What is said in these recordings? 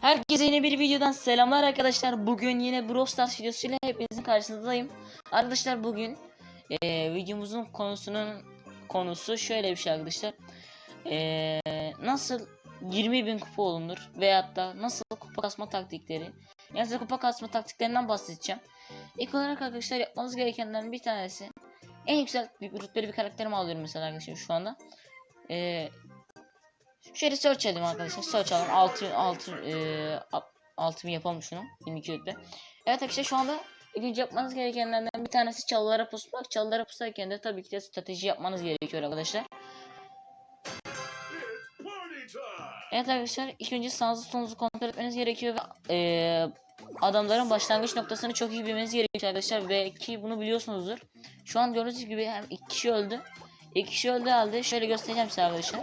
Herkese yeni bir videodan selamlar arkadaşlar. Bugün yine Brawl Stars videosuyla hepinizin karşınızdayım. Arkadaşlar bugün eee, videomuzun konusunun konusu şöyle bir şey arkadaşlar. Eee, nasıl 20 bin kupa olunur veyahut da nasıl kupa kasma taktikleri. Yani size kupa kasma taktiklerinden bahsedeceğim. İlk olarak arkadaşlar yapmanız gerekenlerin bir tanesi en yüksek rütbeli bir karakterimi alıyorum mesela arkadaşlar şu anda. Eee Şöyle search edelim arkadaşlar. Search alalım. 6 6 eee 6000 yapalım şunu. 22 rütbe. Evet arkadaşlar şu anda ilk önce yapmanız gerekenlerden bir tanesi çalılara pusmak. Çalılara pusarken de tabii ki de strateji yapmanız gerekiyor arkadaşlar. Evet arkadaşlar ilk önce sağınızı solunuzu kontrol etmeniz gerekiyor ve eee, adamların başlangıç noktasını çok iyi bilmeniz gerekiyor arkadaşlar ve ki bunu biliyorsunuzdur. Şu an gördüğünüz gibi hem iki kişi öldü. İki kişi öldü halde şöyle göstereceğim size arkadaşlar.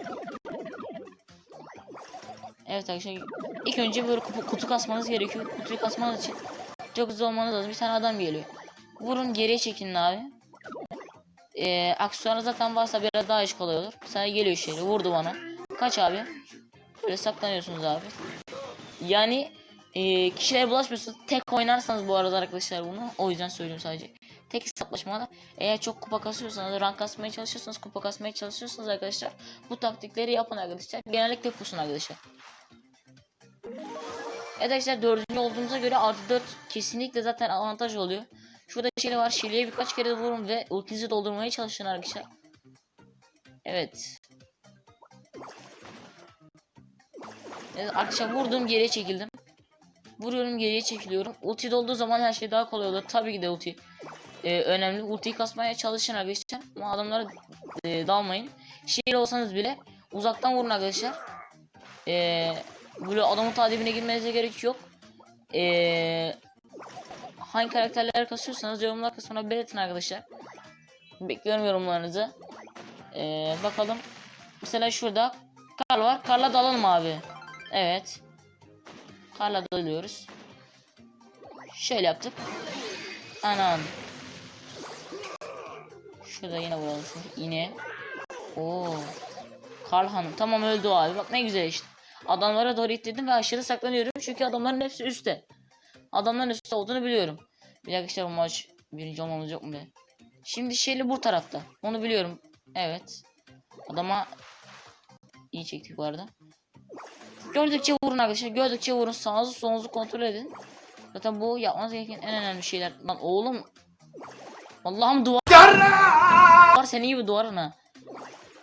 Evet arkadaşlar ilk önce böyle kutu, kutu kasmanız gerekiyor. Kutuyu kasmanız için çok hızlı olmanız lazım. Bir tane adam geliyor. Vurun geriye çekin abi. Ee, aksiyonu zaten varsa biraz daha iş kolay olur. Sana geliyor şöyle vurdu bana. Kaç abi. Böyle saklanıyorsunuz abi. Yani e, kişilere bulaşmıyorsunuz. Tek oynarsanız bu arada arkadaşlar bunu. O yüzden söylüyorum sadece. Tek hesaplaşmada eğer çok kupa kasıyorsanız, rank kasmaya çalışıyorsanız, kupa kasmaya çalışıyorsanız arkadaşlar bu taktikleri yapın arkadaşlar. Genellikle pusun arkadaşlar. Evet arkadaşlar dördüncü olduğumuza göre artı 4 kesinlikle zaten avantaj oluyor. Şurada Şili var. Şili'ye birkaç kere vurun ve ultinizi doldurmaya çalışın arkadaşlar. Evet. Evet arkadaşlar vurdum geriye çekildim. Vuruyorum geriye çekiliyorum. Ulti dolduğu zaman her şey daha kolay olur. Tabii ki de ulti e, önemli. Ultiyi kasmaya çalışın arkadaşlar. Ama adamlara e, dalmayın. Şehir olsanız bile uzaktan vurun arkadaşlar. E, böyle adamın tadibine girmenize gerek yok. E, hangi karakterler kasıyorsanız yorumlar kısmına belirtin arkadaşlar. Bekliyorum yorumlarınızı. E, bakalım. Mesela şurada Karl var. Karl'a dalalım abi. Evet. Karl'a dalıyoruz. Şöyle yaptık. Anam. Şurada yine vuralım. Yine. Oo. Karl Hanım. Tamam öldü abi. Bak ne güzel işte. Adamlara doğru ittirdim ve aşırı saklanıyorum. Çünkü adamların hepsi üstte. Adamların üstte olduğunu biliyorum. Bir dakika işte bu maç birinci olmamız yok mu be? Şimdi Shelly bu tarafta. Onu biliyorum. Evet. Adama iyi çektik bu arada. Gördükçe vurun arkadaşlar. Gördükçe vurun. Sağınızı solunuzu kontrol edin. Zaten bu yapmanız gereken en önemli şeyler. Lan oğlum. Allah'ım duvar. Duvar senin gibi duvarına.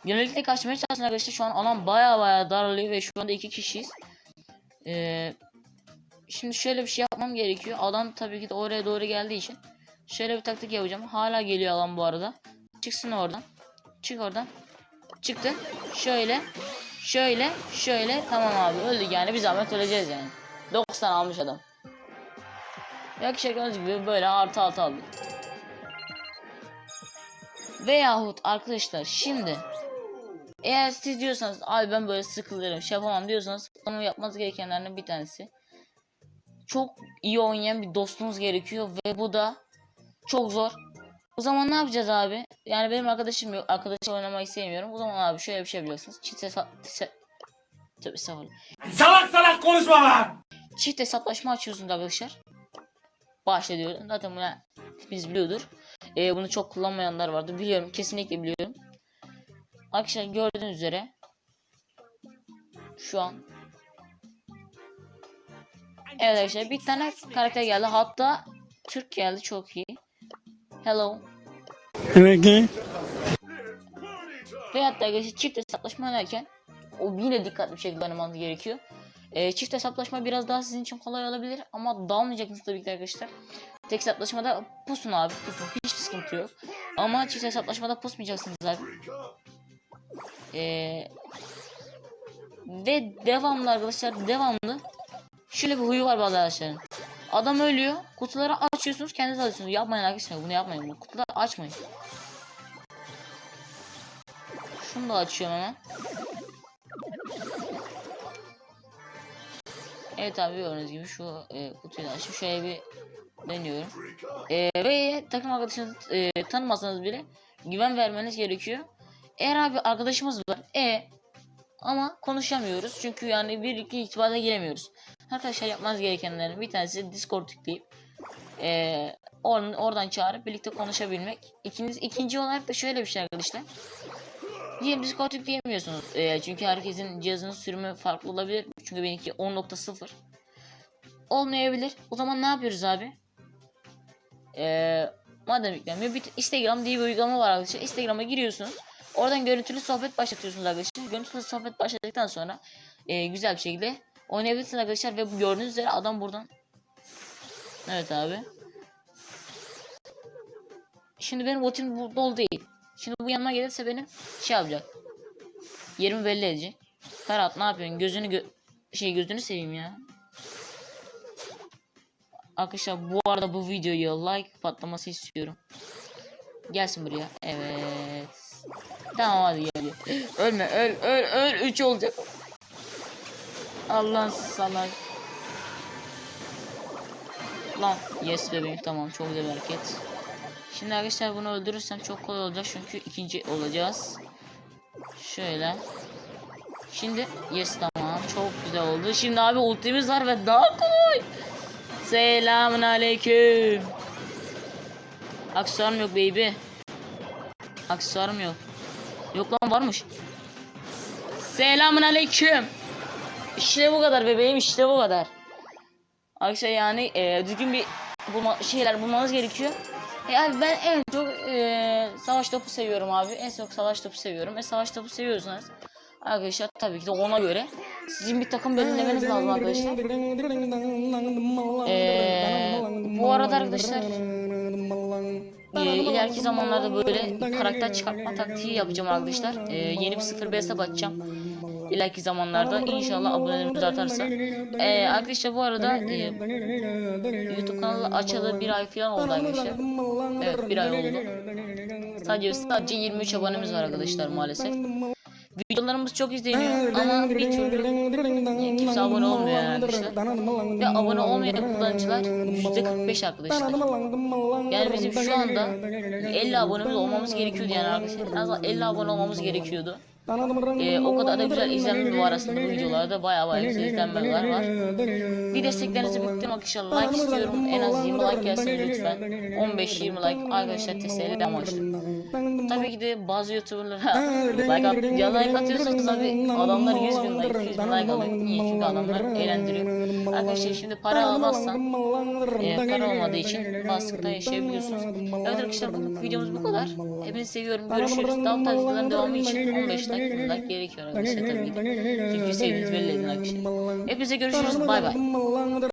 Yönelikle kaçmaya çalışın arkadaşlar. Şu an alan baya baya daralıyor ve şu anda iki kişiyiz. Ee, şimdi şöyle bir şey yapmam gerekiyor. Adam tabii ki de oraya doğru geldiği için. Şöyle bir taktik yapacağım. Hala geliyor alan bu arada. Çıksın oradan. Çık oradan. Çıktı. Şöyle. Şöyle. Şöyle. Tamam abi öldük yani. Bir zahmet öleceğiz yani. 90 almış adam. Yakışık gördüğünüz gibi böyle artı altı aldık. Veyahut arkadaşlar şimdi eğer siz diyorsanız abi ben böyle sıkılırım şey yapamam diyorsanız onu yapmanız gerekenlerden bir tanesi çok iyi oynayan bir dostunuz gerekiyor ve bu da çok zor. O zaman ne yapacağız abi? Yani benim arkadaşım yok. Arkadaşım oynamayı sevmiyorum. O zaman abi şöyle bir şey biliyorsunuz. Çift hesap... Tövbe estağfurullah. Salak salak konuşma lan! Çift hesaplaşma açıyorsunuz arkadaşlar. Başla diyorum. Zaten bunu biz biliyordur. Ee, bunu çok kullanmayanlar vardı. Biliyorum. Kesinlikle biliyorum. Arkadaşlar gördüğünüz üzere şu an Evet arkadaşlar bir tane karakter geldi. Hatta Türk geldi çok iyi. Hello. Ve hatta arkadaşlar çift hesaplaşma oynarken o yine dikkatli bir şekilde oynamanız gerekiyor. Ee, çift hesaplaşma biraz daha sizin için kolay olabilir ama dalmayacaksınız tabii ki arkadaşlar. Tek hesaplaşmada pusun abi pusun hiçbir sıkıntı yok. Ama çift hesaplaşmada pusmayacaksınız abi. Ee, ve devamlı arkadaşlar devamlı şöyle bir huyu var bazı arkadaşların. Adam ölüyor. Kutuları açıyorsunuz kendiniz alıyorsunuz. Yapmayın arkadaşlar bunu yapmayın. Kutuları açmayın. Şunu da açıyorum hemen. Evet abi gördüğünüz gibi şu e, kutuyu da açıp şöyle bir deniyorum. E, ve takım arkadaşınız e, tanımasanız bile güven vermeniz gerekiyor. Eğer abi arkadaşımız var. E ama konuşamıyoruz. Çünkü yani bir iki itibada giremiyoruz. Arkadaşlar yapmanız gerekenlerin bir tanesi Discord yükleyip e, oradan, oradan çağırıp birlikte konuşabilmek. İkiniz, ikinci olarak da şöyle bir şey arkadaşlar. Diyelim Discord yükleyemiyorsunuz. E, çünkü herkesin cihazının sürümü farklı olabilir. Çünkü benimki 10.0 olmayabilir. O zaman ne yapıyoruz abi? Eee madem yüklenmiyor. Bir Instagram diye bir uygulama var arkadaşlar. Instagram'a giriyorsunuz. Oradan görüntülü sohbet başlatıyorsunuz arkadaşlar. Görüntülü sohbet başladıktan sonra eee, güzel bir şekilde oynayabilirsiniz arkadaşlar. Ve bu gördüğünüz üzere adam buradan. Evet abi. Şimdi benim botim bu dolu değil. Şimdi bu yanıma gelirse benim şey yapacak. Yerimi belli edecek. Ferhat ne yapıyorsun? Gözünü gö şey gözünü seveyim ya. Arkadaşlar bu arada bu videoya like patlaması istiyorum. Gelsin buraya. Evet. Tamam hadi geliyor. Ölme öl öl öl 3 olacak. Allah salak. Lan yes bebeğim tamam çok güzel hareket. Şimdi arkadaşlar bunu öldürürsem çok kolay olacak çünkü ikinci olacağız. Şöyle. Şimdi yes tamam çok güzel oldu. Şimdi abi ultimiz var ve daha kolay. Selamun aleyküm. Aksesuarım yok baby. Aksesuarım yok. Yok lan varmış. Selamun aleyküm. İşte bu kadar bebeğim işte bu kadar. Arkadaşlar yani e, düzgün bir bulma, şeyler bulmanız gerekiyor. Yani ben en çok e, savaş topu seviyorum abi. En çok savaş topu seviyorum. E savaş topu seviyorsanız arkadaşlar tabii ki de ona göre sizin bir takım belirlemeniz lazım arkadaşlar. Ee, bu arada arkadaşlar e, ileriki zamanlarda böyle karakter çıkartma taktiği yapacağım arkadaşlar. E, yeni bir 0 hesap açacağım. İleriki zamanlarda inşallah abonelerimiz artarsa. E, arkadaşlar bu arada e, YouTube kanalı açalı bir ay falan oldu arkadaşlar. Evet bir ay oldu. Sadece sadece 23 abonemiz var arkadaşlar maalesef. Videolarımız çok izleniyor ama bir türlü kimse abone olmuyor yani arkadaşlar. Ve abone olmayan kullanıcılar %45 arkadaşlar. Yani bizim şu anda 50 abonemiz olmamız gerekiyordu yani arkadaşlar. En azından 50 abone olmamız gerekiyordu. Ee, o kadar da güzel izlenme var aslında bu videolarda bayağı bayağı güzel izlenmeler var. Bir desteklerinizi bekliyorum arkadaşlar. Like istiyorum. En az 20 like gelsin lütfen. 15-20 like arkadaşlar testleri amaçlı. Tabii ki de bazı youtuberlara like, at, ya like atıyorsanız abi adamlar 100 bin like, 200 bin like alıyor. Niye? Çünkü adamlar eğlendiriyor. Arkadaşlar şimdi para alamazsan e, para olmadığı için baskıda yaşayabiliyorsunuz. Evet arkadaşlar bu videomuz bu kadar. Hepinizi seviyorum. Görüşürüz. Daha fazla videoların devamı için 15 like, 20 like gerekiyor arkadaşlar tabii ki. Çünkü sevdiğiniz belli edin arkadaşlar. Hepinize görüşürüz. Bay bay.